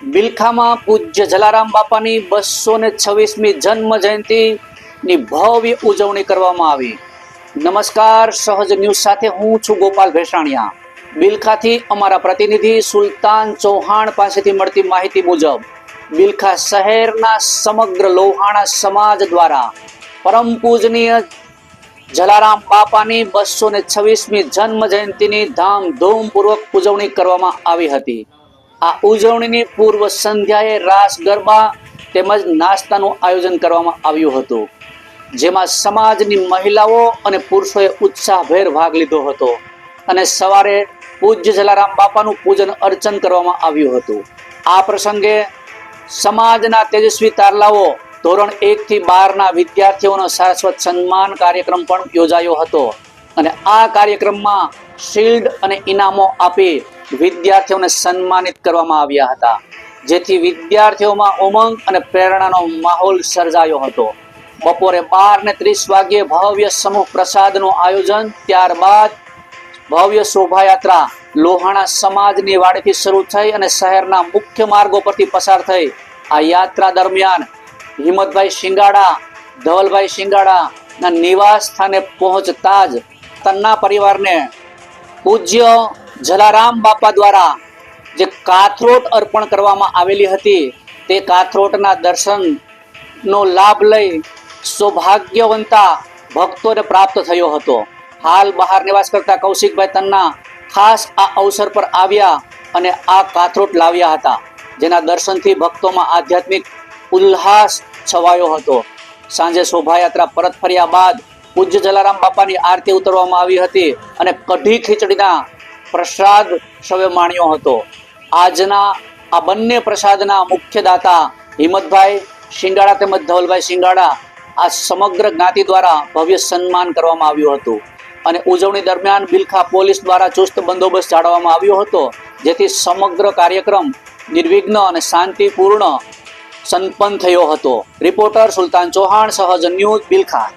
બિલખામાં પૂજ્ય જલારામ બાપાની બસો ને છવ્વીસમી જન્મ જયંતિની ભવ્ય ઉજવણી કરવામાં આવી. નમસ્કાર, સહજ ન્યૂઝ સાથે હું છું ગોપાલ ભેસાણિયા. બિલખાથી અમારા પ્રતિનિધિ સુલતાન ચૌહાણ પાસેથી મળતી માહિતી મુજબ બિલખા શહેરના સમગ્ર લોહાણા સમાજ દ્વારા પરમ પૂજનીય જલારામ બાપાની બસો ને છવ્વીસમી જન્મ જયંતિની ધામધૂમપૂર્વક ઉજવણી કરવામાં આવી હતી. આ ઉજવણીની પૂર્વ સંધ્યાએ રાસ ગરબા તેમજ નાસ્તાનું આયોજન કરવામાં આવ્યું હતું, જેમાં સમાજની મહિલાઓ અને પુરુષોએ ઉત્સાહભેર ભાગ લીધો હતો અને સવારે પૂજ્ય જલારામ બાપાનું પૂજન અર્ચન કરવામાં આવ્યું હતું. આ પ્રસંગે સમાજના તેજસ્વી તારલાઓ ધોરણ એક થી બારના વિદ્યાર્થીઓનો શાશ્વત સન્માન કાર્યક્રમ પણ યોજાયો હતો અને આ કાર્યક્રમમાં શિલ્ડ અને ઇનામો આપી વિદ્યાર્થીઓને સન્માનિત કરવામાં આવ્યા હતા. જેથી વિદ્યાર્થીઓમાં ઉમંગ અને પ્રેરણાનો માહોલ સર્જાયો હતો. બપોરે બાર ને ત્રીસ વાગ્યે ભવ્ય સમૂહ પ્રસાદનું આયોજન, ત્યારબાદ ભવ્ય શોભાયાત્રા લોહાણા સમાજની વાડીથી શરૂ થઈ અને શહેરના મુખ્ય માર્ગો પરથી પસાર થઈ. આ યાત્રા દરમિયાન હિંમતભાઈ શિંગાડા, ધવલભાઈ શિંગાડા ના નિવાસ સ્થાને પહોંચતા જ તન્ના પરિવારને પૂજ્ય જલારામ બાપા દ્વારા જે કાથરોટ અર્પણ કરવામાં આવેલી હતી, તે કાથરોટના દર્શનનો લાભ લઈ સૌભાગ્યવંતા ભક્તોને પ્રાપ્ત થયો હતો. હાલ બહાર નિવાસ કરતા કૌશિકભાઈ તન્ના ખાસ આ અવસર પર આવ્યા અને આ કાથરોટ લાવ્યા હતા, જેના દર્શનથી ભક્તોમાં આધ્યાત્મિક ઉલ્લાસ છવાયો હતો. સાંજે શોભાયાત્રા પરત ફર્યા બાદ પૂજ્ય જલારામ બાપાની આરતી ઉતરવામાં આવી હતી અને કઢી ખીચડીના પ્રસાદ સૌએ માણ્યો હતો. આજના આ બંને પ્રસાદના મુખ્ય દાતા હિંમતભાઈ શિંગાડા તેમજ ધવલભાઈ શિંગાડા આ સમગ્ર જ્ઞાતિ દ્વારા ભવ્ય સન્માન કરવામાં આવ્યું હતું. અને ઉજવણી દરમિયાન બિલખા પોલીસ દ્વારા ચુસ્ત બંદોબસ્ત જાળવવામાં આવ્યો હતો, જેથી સમગ્ર કાર્યક્રમ નિર્વિઘ્ન અને શાંતિપૂર્ણ સંપન્ન થયો હતો. રિપોર્ટર સુલતાન ચૌહાણ, સહજ ન્યૂઝ, બિલખા.